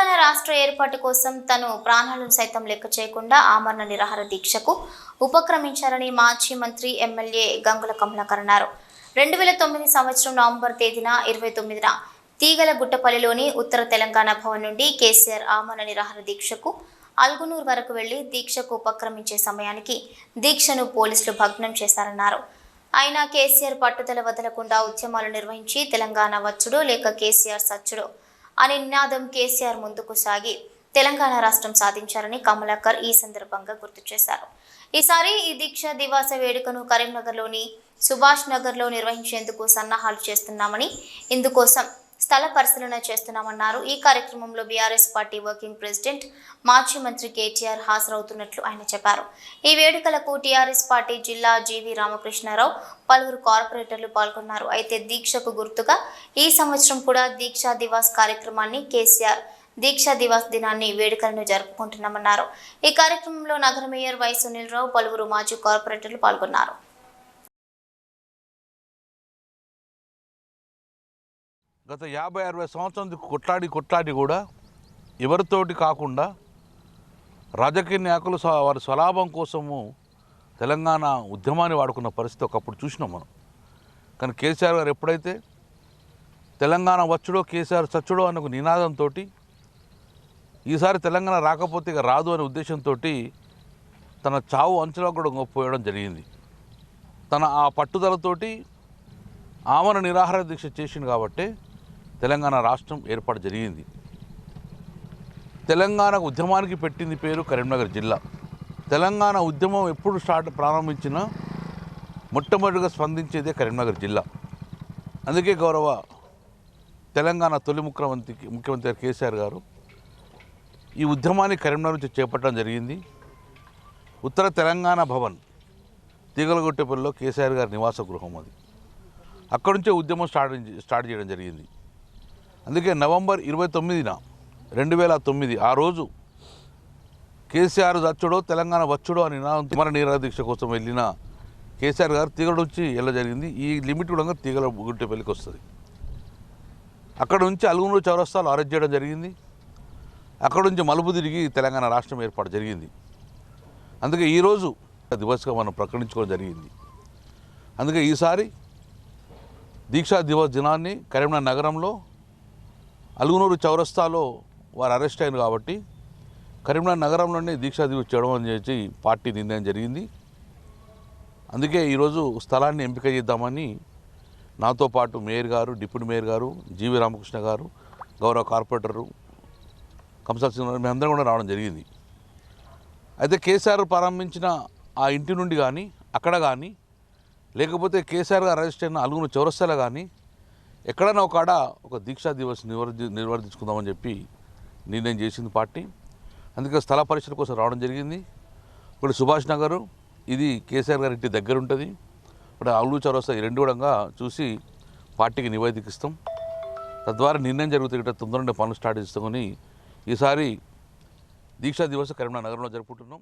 తెలంగాణ రాష్ట్ర ఏర్పాటు కోసం తను ప్రాణాలను సైతం లెక్క చేయకుండా ఆమరణ నిరాహార దీక్షకు ఉపక్రమించారని మాజీ మంత్రి ఎమ్మెల్యే గంగుల కమలాకర్ అన్నారు. రెండు వేల తొమ్మిది సంవత్సరం నవంబర్ తేదీన ఇరవై తొమ్మిదిన తీగల గుట్టపల్లిలోని ఉత్తర తెలంగాణ భవన్ నుండి కేసీఆర్ ఆమరణ నిరాహార దీక్షకు అల్గునూర్ వరకు వెళ్ళి దీక్షకు ఉపక్రమించే సమయానికి దీక్షను పోలీసులు భగ్నం చేశారన్నారు. అయినా కేసీఆర్ పట్టుదల వదలకుండా ఉద్యమాలు నిర్వహించి తెలంగాణ వచ్చుడు లేక కేసీఆర్ సచ్చుడో అనే నినాదం కేసీఆర్ ముందుకు సాగి తెలంగాణ రాష్ట్రం సాధించారని కమలాకర్ ఈ సందర్భంగా గుర్తు చేశారు. ఈసారి ఈ దీక్ష దివాస వేడుకను కరీంనగర్లోని సుభాష్ నగర్లో నిర్వహించేందుకు సన్నాహాలు చేస్తున్నామని ఇందుకోసం స్థల పరిశీలన చేస్తున్నామన్నారు. ఈ కార్యక్రమంలో బీఆర్ఎస్ పార్టీ వర్కింగ్ ప్రెసిడెంట్ మాజీ మంత్రి కేటీఆర్ హాజరవుతున్నట్లు ఆయన చెప్పారు. ఈ వేడుకలకు టీఆర్ఎస్ పార్టీ జిల్లా జీవి రామకృష్ణారావు పలువురు కార్పొరేటర్లు పాల్గొన్నారు. అయితే దీక్షకు గుర్తుగా ఈ సంవత్సరం కూడా దీక్షా దివాస్ కార్యక్రమాన్ని కేసీఆర్ దీక్షా దివాస్ దినాన్ని వేడుకలను జరుపుకుంటున్నామన్నారు. ఈ కార్యక్రమంలో నగర మేయర్ వై సునీల్ రావు పలువురు మాజీ కార్పొరేటర్లు పాల్గొన్నారు. గత యాభై అరవై సంవత్సరం కొట్లాడి కొట్లాడి కూడా ఎవరితోటి కాకుండా రాజకీయ నాయకులు వారి స్వలాభం కోసము తెలంగాణ ఉద్యమాన్ని వాడుకున్న పరిస్థితి ఒకప్పుడు చూసినాం మనం. కానీ కేసీఆర్ గారు ఎప్పుడైతే తెలంగాణ వచ్చుడో కేసీఆర్ చచ్చుడో అన్న ఒక నినాదంతో ఈసారి తెలంగాణ రాకపోతే ఇక రాదు అనే ఉద్దేశంతో తన చావు అంచులో కూడా గొప్పపోయడం జరిగింది. తన ఆ పట్టుదలతోటి ఆమరణ నిరాహార దీక్ష చేసింది కాబట్టి తెలంగాణ రాష్ట్రం ఏర్పాటు జరిగింది. తెలంగాణ ఉద్యమానికి పెట్టింది పేరు కరీంనగర్ జిల్లా. తెలంగాణ ఉద్యమం ఎప్పుడు స్టార్ట్ ప్రారంభించినా మొట్టమొదటిగా స్పందించేదే కరీంనగర్ జిల్లా. అందుకే గౌరవ తెలంగాణ తొలి ముఖ్యమంత్రికి ముఖ్యమంత్రి గారు కేసీఆర్ గారు ఈ ఉద్యమాన్ని కరీంనగర్ నుంచి చేపట్టడం జరిగింది. ఉత్తర తెలంగాణ భవన్ తీగలగొట్టేపల్లిలో కేసీఆర్ గారి నివాస గృహం అది. అక్కడి నుంచే ఉద్యమం స్టార్ట్ స్టార్ట్ చేయడం జరిగింది. అందుకే నవంబర్ ఇరవై తొమ్మిదిన రెండు వేల తొమ్మిది ఆ రోజు కేసీఆర్ వచ్చుడో తెలంగాణ వచ్చుడో అని నా మన నిరాదీక్ష కోసం వెళ్ళిన కేసీఆర్ గారు తీగల నుంచి వెళ్ళ జరిగింది. ఈ లిమిట్ కూడా తీగల గుట్టెపల్లికి వస్తుంది. అక్కడ నుంచి అలుగునూరు చౌరస్తాలు అరెస్ట్ చేయడం జరిగింది. అక్కడ నుంచి మలుపు తిరిగి తెలంగాణ రాష్ట్రం ఏర్పాటు జరిగింది. అందుకే ఈరోజు దివస్గా మనం ప్రకటించుకోవడం జరిగింది. అందుకే ఈసారి దీక్షా దివస్ దినాన్ని కరీంనగర్ నగరంలో అలుగునూరు చౌరస్తాలో వారు అరెస్ట్ అయింది కాబట్టి కరీంనగర్ నగరంలోనే దీక్షా దీక్ష చేయడం అని చెప్పి పార్టీ నిర్ణయం జరిగింది. అందుకే ఈరోజు స్థలాన్ని ఎంపిక చేద్దామని నాతో పాటు మేయర్ గారు డిప్యూటీ మేయర్ గారు జీవి రామకృష్ణ గారు గౌరవ కార్పొరేటరు కంసాల్ సింగ్ గారు మేమందరం కూడా రావడం జరిగింది. అయితే కేసీఆర్ ప్రారంభించిన ఆ ఇంటి నుండి కానీ అక్కడ కానీ లేకపోతే కేసీఆర్ గారు అరెస్ట్ అయిన అలుగును చౌరస్తాలో కానీ ఎక్కడైనా ఒక ఆడ ఒక దీక్షా దివస్ నిర్వర్తి నిర్వర్తించుకుందామని చెప్పి నిర్ణయం చేసింది పార్టీ. అందుకే స్థల పరిశీలన కోసం రావడం జరిగింది. ఇప్పుడు సుభాష్ నగరు ఇది కేసీఆర్ గారి ఇంటి దగ్గర ఉంటుంది. ఇప్పుడు అల్లు చౌరస్తా ఈ రెండు కూడా చూసి పార్టీకి నివేదికిస్తాం తద్వారా నిర్ణయం జరుగుతుంది ఇట్లా తొందరగా పనులు స్టార్ట్ చేస్తామని ఈసారి దీక్షా దివస్ కరీంనగర్ నగరంలో జరుపుకుంటున్నాం.